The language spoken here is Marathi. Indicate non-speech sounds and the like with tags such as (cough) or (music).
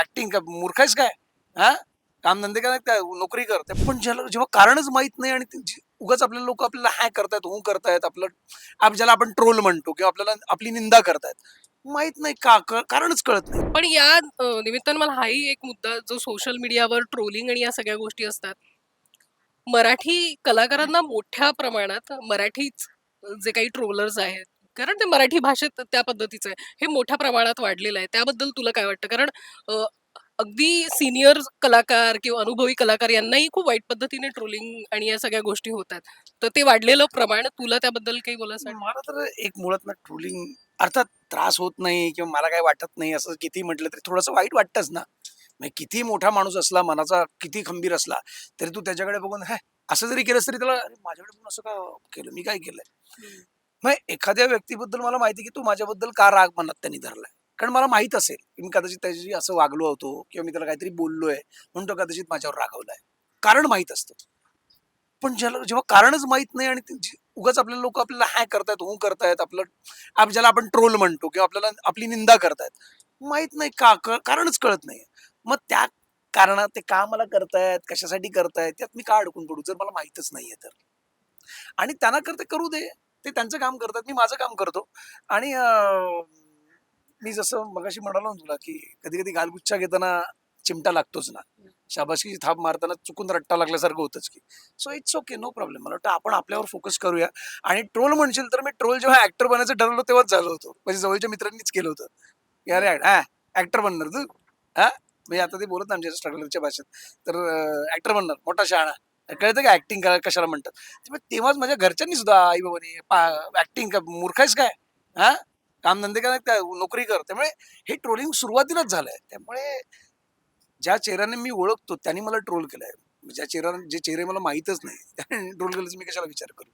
ऍक्टिंग का मूर्ख आहेस काय? हा? काम धंदे का नाही नोकरी करते पण ज्याला जेव्हा कारणच माहीत नाही आणि उगाच आपल्याला लोक आपल्याला हॅक करतायत हू करतायत आपलं आप ज्याला आपण ट्रोल म्हणतो किंवा आपल्याला आपली निंदा करतायत. माहीत नाही का कारणच कळत नाही. पण या निमित्तानं मला हाही एक मुद्दा जो सोशल मीडियावर ट्रोलिंग आणि या सगळ्या गोष्टी असतात. मराठी कलाकारांना मोठ्या प्रमाणात मराठीच जे काही ट्रोलर्स आहेत कारण ते मराठी भाषेत त्या पद्धतीचं आहे. हे मोठ्या प्रमाणात वाढलेलं आहे. त्याबद्दल तुला काय वाटतं? कारण अ, अगदी सिनियर कलाकार किंवा अनुभवी कलाकार यांनाही खूप वाईट पद्धतीने ट्रोलिंग आणि या सगळ्या गोष्टी होतात. तर ते वाढलेलं प्रमाण तुला त्याबद्दल काही बोलायचं आहे? मला तर एक मुळात ना ट्रोलिंग अर्थात त्रास होत नाही किंवा मला काय वाटत नाही असं किती म्हटलं तरी थोडंसं वाईट वाटतंच ना. म्हणजे किती मोठा माणूस असला मनाचा किती खंबीर असला तरी तू त्याच्याकडे बघून हॅ असं जरी केलंस तरी त्याला "अरे, माझ्याकडे असं का केलं? मी काय केलंय? मग एखाद्या व्यक्तीबद्दल मला माहिती की तू माझ्याबद्दल का राग मनात त्यांनी धरलाय? कारण मला माहीत असेल की मी कदाचित त्याच्याशी असं वागलो होतो किंवा मी त्याला काहीतरी बोललोय म्हणून तो कदाचित माझ्यावर रागवलाय. कारण माहीत असतं. पण ज्याला जेव्हा कारणच माहीत नाही आणि उगाच आपल्याला लोक आपल्याला हॅ करतायत हू करतायत आपलं आप ज्याला आपण ट्रोल म्हणतो किंवा आपल्याला आपली निंदा करतायत माहीत नाही का कारणच कळत नाही मग त्या कारणात ते का मला करतायत कशासाठी करतायत त्यात मी का अडकून पडू? जर मला माहितच नाहीये तर. आणि त्यांना करते करू दे. ते त्यांचं काम करतात मी माझं काम करतो. आणि मी जसं मगाशी म्हणालो ना तुला की कधी कधी गालगुच्छा घेताना चिमटा लागतोच ना. शाबासकीची थाप मारताना चुकून रट्टा लागल्यासारखं होतच की. So it's okay no problem मला वाटतं आपण आपल्यावर फोकस करूया. आणि ट्रोल म्हणशील तर मी ट्रोल जेव्हा ऍक्टर बनायचं ठरवलं तेव्हाच झालं होतं. म्हणजे जवळच्या मित्रांनीच केलं होतं. की अरे हा. ऍक्टर बनणार तू. हा? म्हणजे आता ते बोलत नाही आमच्या स्ट्रगलरच्या भाषेत. तर ऍक्टर बनणार. मोठा शहाणा. कळतं की ऍक्टिंग कशाला म्हणतात? तेव्हाच माझ्या घरच्यांनी सुद्धा आई बाबाने ऍक्टिंग का मूर्ख काय? हा? काम धंदे का नाही नोकरी कर. त्यामुळे हे ट्रोलिंग सुरुवातीलाच झालंय. त्यामुळे ज्या चेहऱ्याने मी ओळखतो त्यांनी मला ट्रोल केलंय. ज्या चेहऱ्या जे चेहरे मला माहीतच नाही (laughs) त्याने ट्रोल केल्याचा मी कशाला विचार करू?